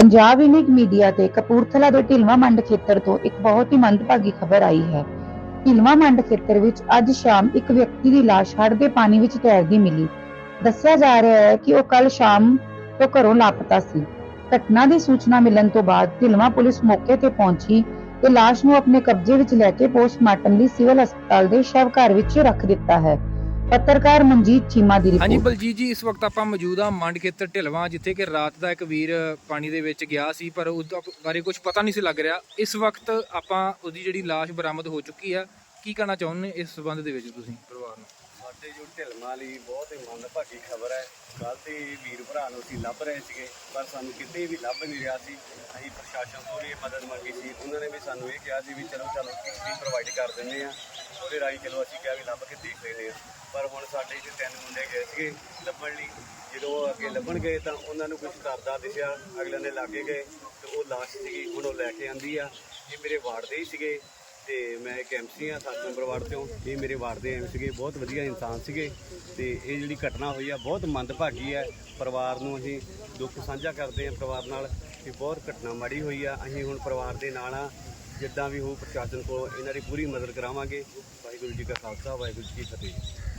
Punjab ਇਨਿਕ media ਤੇ ਕਪੂਰਥਲਾ ਦੇ ਢਿਲਵਾ ਮੰਡ ਖੇਤਰ ਤੋਂ ਇੱਕ ਬਹੁਤ ਹੀ ਮੰਦਭਾਗੀ ਖਬਰ ਆਈ ਹੈ। ਢਿਲਵਾ ਮੰਡ ਖੇਤਰ ਵਿੱਚ ਅੱਜ ਸ਼ਾਮ ਇੱਕ ਵਿਅਕਤੀ ਦੀ ਲਾਸ਼ ਹੜ੍ਹ ਦੇ ਪਾਣੀ ਵਿੱਚ ਤੈਰਦੀ ਮਿਲੀ। ਦੱਸਿਆ ਜਾ ਰਿਹਾ ਹੈ ਕਿ ਉਹ ਕੱਲ ਸ਼ਾਮ ਤੋਂ ਘਰੋਂ ਲਾਪਤਾ ਸੀ। ਘਟਨਾ ਦੀ ਸੂਚਨਾ ਮਿਲਣ ਤੋਂ ਬਾਅਦ ਢਿਲਵਾ ਪੁਲਿਸ ਮੌਕੇ ਤੇ ਪਹੁੰਚੀ ਤੇ ਲਾਸ਼ ਨੂੰ ਆਪਣੇ ਕਬਜ਼ੇ ਵਿੱਚ ਲੈ ਕੇ ਪੋਸਟਮਾਰਟਮ ਲਈ ਸਿਵਲ ਹਸਪਤਾਲ ਦੇ ਸ਼ਵ ਘਰ ਵਿੱਚ ਰੱਖ ਦਿੱਤਾ ਹੈ। ਪੱਤਰਕਾਰ ਮਨਜੀਤ ਚੀਮਾ ਦੀ ਹਾਂਜੀ ਰਿਪੋਰਟ ਬਲਜੀਤ ਜੀ ਇਸ ਵਕਤ ਆਪਾਂ ਮੌਜੂਦ ਹਾਂ ਮੰਡ ਖੇਤਰ ਢਿਲਵਾਂ ਜਿੱਥੇ ਕਿ ਰਾਤ ਦਾ ਇੱਕ ਵੀਰ ਪਾਣੀ ਦੇ ਵਿੱਚ ਗਿਆ ਸੀ ਪਰ ਉਸ ਦਾ ਬਾਰੇ ਕੁਝ ਪਤਾ ਨਹੀਂ ਸੀ ਲੱਗ ਰਿਹਾ। ਇਸ ਵਕਤ ਆਪਾਂ ਉਹਦੀ ਜਿਹੜੀ ਲਾਸ਼ ਬਰਾਮਦ ਹੋ ਚੁੱਕੀ ਆ ਕੀ ਕਹਿਣਾ ਚਾਹੁੰਦੇ ਇਸ ਸਬੰਧ ਦੇ ਵਿੱਚ ਤੁਸੀਂ? ਪਰਿਵਾਰ ਨੂੰ। ਸਾਡੇ ਜੋ ਢਿਲਮਾਂ ਲਈ ਬਹੁਤ ਹੀ ਮੰਦਭਾਗੀ ਖਬਰ ਹੈ। ਕੱਲ ਤੇ ਵੀਰ ਭਰਾ ਨੂੰ ਅਸੀਂ ਲੱਭ ਰਹੇ ਸੀਗੇ ਪਰ ਸਾਨੂੰ ਕਿਤੇ ਵੀ ਲੱਭ ਨਹੀਂ ਰਿਹਾ ਸੀ। ਅਸੀਂ ਪ੍ਰਸ਼ਾਸਨ ਤੋਂ ਵੀ ਮਦਦ ਮੰਗੀ ਸੀ। ਉਹਨਾਂ ਨੇ ਵੀ ਸਾਨੂੰ ਇਹ ਕਿਹਾ ਸੀ ਵੀ ਚਲੋ ਚਲੋ ਕਿਸ਼ਤੀ ਪ੍ਰੋਵਾਈਡ ਕਰ ਦਿੰਦੇ ਆ। ਉਹਦੇ ਰਾਹੀਂ ਚਲੋ ਅਸੀਂ ਕਿਹਾ ਵੀ ਲੱਭ ਕੇ ਦੇਖ ਲੈਂਦੇ ਹਾਂ ਪਰ ਹੁਣ ਸਾਡੇ ਇੱਥੇ ਤਿੰਨ ਮੁੰਡੇ ਗਏ ਸੀਗੇ ਲੱਭਣ ਲਈ। ਜਦੋਂ ਉਹ ਅੱਗੇ ਲੱਭਣ ਗਏ ਤਾਂ ਉਹਨਾਂ ਨੂੰ ਕੁਝ ਕਰਦਾ ਦਿਸਿਆ। ਅਗਲੇ ਨੇ ਲਾਗੇ ਗਏ ਤੇ ਉਹ ਲਾਸ਼ ਸੀਗੀ, ਹੁਣ ਉਹ ਲੈ ਕੇ ਆਂਦੀ ਆ। ਇਹ ਮੇਰੇ ਵਾਰਡ ਦੇ ਹੀ ਸੀਗੇ ਤੇ ਮੈਂ ਇੱਕ ਐਮਸੀ ਆ, ਸੱਤ ਨੰਬਰ ਵਾਰਡ ਤੋਂ ਇਹ ਮੇਰੇ ਵਾਰਡ ਦੇ ਐਮ ਸੀਗੇ, ਬਹੁਤ ਵਧੀਆ ਇਨਸਾਨ ਸੀਗੇ। ਤੇ ਇਹ ਜਿਹੜੀ ਘਟਨਾ ਹੋਈ ਆ, ਬਹੁਤ ਮੰਦਭਾਗੀ ਹੈ ਪਰਿਵਾਰ ਨੂੰ ਅਸੀਂ ਦੁੱਖ ਸਾਂਝਾ ਕਰਦੇ ਆ ਪਰਿਵਾਰ ਨਾਲ ਕਿ ਬਹੁਤ ਘਟਨਾ ਮਾੜੀ ਹੋਈ ਆ। ਅਸੀਂ ਹੁਣ ਪਰਿਵਾਰ ਦੇ ਨਾਲ ਆ। ਜਿੱਦਾਂ ਵੀ ਹੋ ਪ੍ਰਸ਼ਾਸਨ ਕੋਲੋਂ ਇਹਨਾਂ ਦੀ ਪੂਰੀ ਮਦਦ ਕਰਾਵਾਂਗੇ। ਵਾਹਿਗੁਰੂ ਜੀ ਕਾ ਖਾਲਸਾ, ਵਾਹਿਗੁਰੂ ਜੀ ਕੀ ਫਤਿਹ।